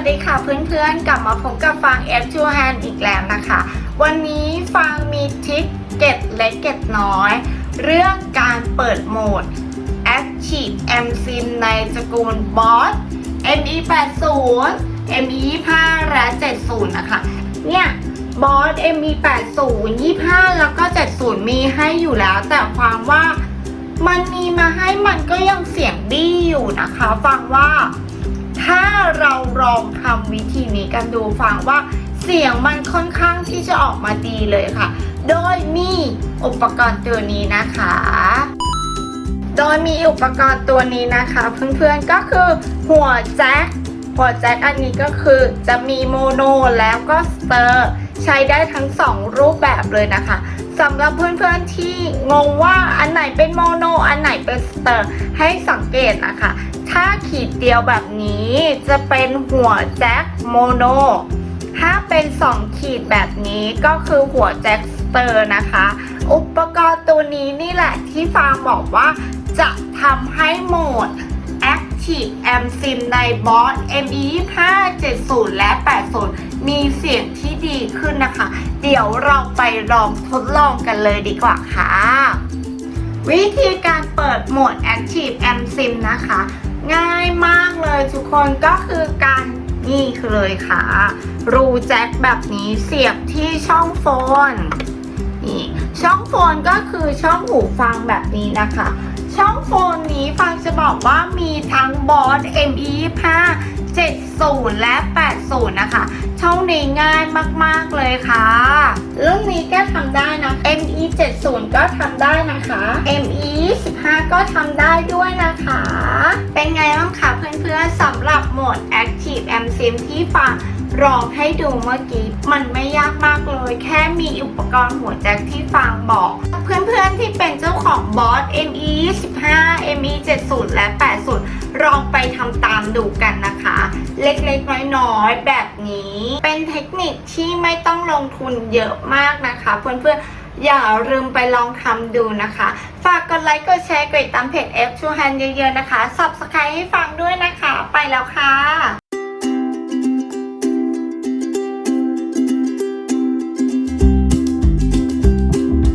สดีค่ะเพื่อนๆ กลับมาพบกับฟาง F 2 Hand อีกแล้วนะคะ วันนี้ฟางมีทริคเก็ดเล็กเก็ดน้อย เรื่องการเปิดโหมด Active M Sim ในตระกูล Boss ME 80 ME 5และ 70 นะคะ เนี่ยบอส ME 80 25 แล้วก็ 70 มีให้อยู่แล้ว แต่ความว่ามันมีมาให้มันก็ยังเสียงดีอยู่นะคะ ฟังว่าถ้าเรา ลองทำวิธีนี้กันดูฟังว่าเสียงมันค่อนข้างที่จะออกมาดีเลยค่ะ โดยมีอุปกรณ์ตัวนี้นะคะ โดยมีอุปกรณ์ตัวนี้นะคะ เพื่อนๆก็คือหัวแจ็คหัวแจ็คอันนี้ก็คือจะมีโมโนแล้วก็สเตอร์ ใช้ได้ทั้งสองรูปแบบเลยนะคะ สำหรับเพื่อนๆที่งงว่าอันไหนเป็นโมโน อันไหนเป็นสเตอร์ ให้สังเกตนะคะ ถ้าขีดเดียวแบบนี้จะเป็นหัวแจ็คโมโน ถ้าเป็น 2 ขีดแบบนี้ก็คือหัวแจ็คสเตอร์นะคะ อุปกรณ์ตัวนี้นี่แหละที่ฟางบอกว่าจะทำให้โหมด Active M Sim ในบอส ME 5 70 และ 80 มีเสียงท ดีขึ้นนะคะ เดี๋ยวเราไปลองทดลองกันเลยดีกว่าค่ะ วิธีการเปิดโหมด Active M Sim นะคะ ง่ายมากเลยทุกคนก็คือการนี่คือเลยค่ะ รูแจ็คแบบนี้เสียบที่ช่องโฟนนี่ช่องโฟนก็คือช่องหูฟังแบบนี้นะคะ ช่องโฟนนี้ฟังจะบอกว่ามีทั้งบอส ME 5 70 และ 80 นะคะ ช่องนี้ง่ายมาก ๆ เลยค่ะรุ่นนี้ก็ทำได้นะ ME 70 ก็ทำได้นะคะ ME 15 ก็ทำได้ด้วยนะคะ เป็นไงบ้างคะเพื่อนๆสำหรับโหมด Active M Sim ที่ฟังลองให้ดูเมื่อกี้ มันไม่ยากมากเลย แค่มีอุปกรณ์หัวแจ็คที่ฟังบอก เพื่อนๆที่เป็นเจ้าของบอส ME 15 ME 70 และ 80 ลองไปทำตามดูกันนะคะ เล็กๆน้อยๆแบบนี้ เป็นเทคนิคที่ไม่ต้องลงทุนเยอะมากนะคะ เพื่อนๆอย่าลืมไปลองทำดูนะคะ ฝากกดไลค์ กดแชร์ กดติดตามเพจ F 2 Hand เยอะๆนะคะ Subscribe ให้ฟังด้วยนะคะ ไปแล้วค่ะ